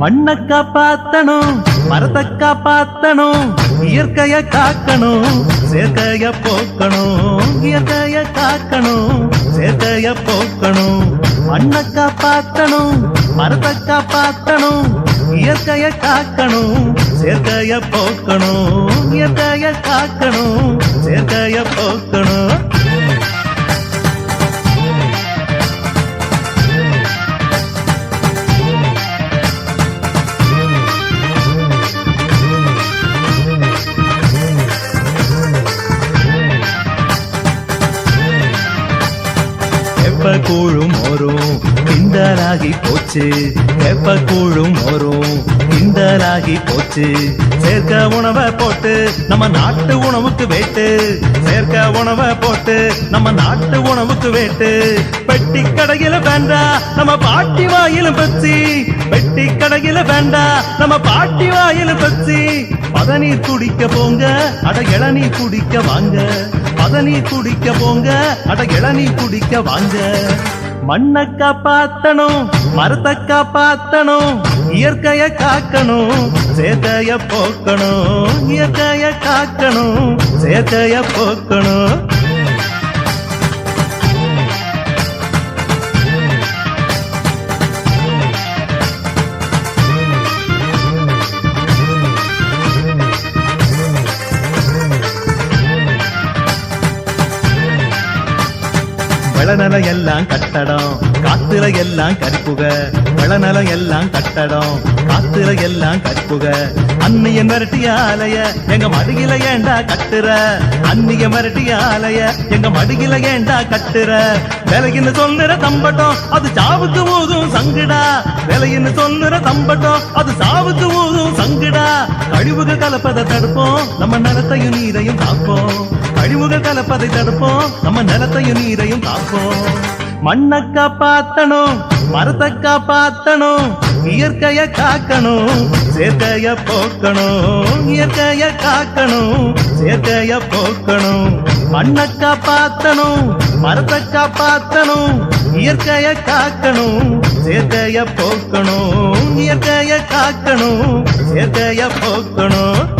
மண்ணை காப்பாத்தணும். மரத்தை காப்பாத்தணும் இயற்கைய காக்கணும் சேர்க்கைய போக்கணும் இயற்கைய காக்கணும் சேர்க்கைய போக்கணும். மண்ணை காப்பாத்தணும் மரத்தை காப்பாத்தணும் இயற்கைய காக்கணும் சேர்க்கைய போக்கணும் இயற்கைய காக்கணும் சேர்க்கைய போக்கணும். எப்ப கூழும் வரும் கிண்டலாகி போச்சு. எப்ப கூழும் வரும் கிண்டலாகி போச்சு. சேர்க்க உணவை போட்டு நம்ம நாட்டு உணவுக்கு வேட்டு. சேர்க்க உணவை போட்டு நம்ம நாட்டு உணவுக்கு வேட்டு. பெட்டி கடையில வேண்டா நம்ம பாட்டி வாயிலும் பச்சி பெட்டி கடையில வேண்டா நம்ம பாட்டி வாயிலும் பச்சி பதநீர் குடிக்க போங்க அட இளநீர் குடிக்க வாங்க. பதநீர் குடிக்க போங்க அட இளநீர் குடிக்க வாங்க. மண்ணை காப்பாத்தணும் மரத்தை காப்பாத்தணும். இயற்கைய காக்கணும் சேத்தைய போக்கணும் இயற்கைய காக்கணும் சேத்தைய போக்கணும். வெளநலம் எல்லாம் கட்டடம் காத்துல எல்லாம் கற்புக வெளநலம் எல்லாம் கட்டடம் காத்துல எல்லாம் கற்புக அன்னிய மிரட்டி ஆலைய எங்க மடுகில ஏண்டா கட்டுற? அன்னிய மிரட்டி ஆலைய எங்க மடுகில ஏண்டா கட்டுற? விலகின்னு சொன்னுற தம்பட்டம் அது சாவுக்கு ஊதும் சங்குடா. விலகின்னு சொன்னுற தம்பட்டம் அது சாவுக்கு ஊதும் சங்குடா. கழிவுக கலப்பதை தடுப்போம் நம்ம நிலத்தையும் நீரையும் காப்போம். கழிவுக கலப்பதை தடுப்போம் நம்ம நிலத்தையும் நீரையும் காப்போம். மண்ணக்கா பார்த்தனும் மரத்தக்கா பார்த்தனும் இயற்கைய காக்கணும் சேர்க்கைய போக்கணும். இயற்கைய காக்கணும் சேர்க்கைய போக்கணும். மண்ணை காப்பாத்தணும் மரத்தை காப்பாத்தணும். இயற்கைய காக்கணும் சேர்க்கைய போக்கணும். இயற்கைய காக்கணும் சேர்க்கைய போக்கணும்.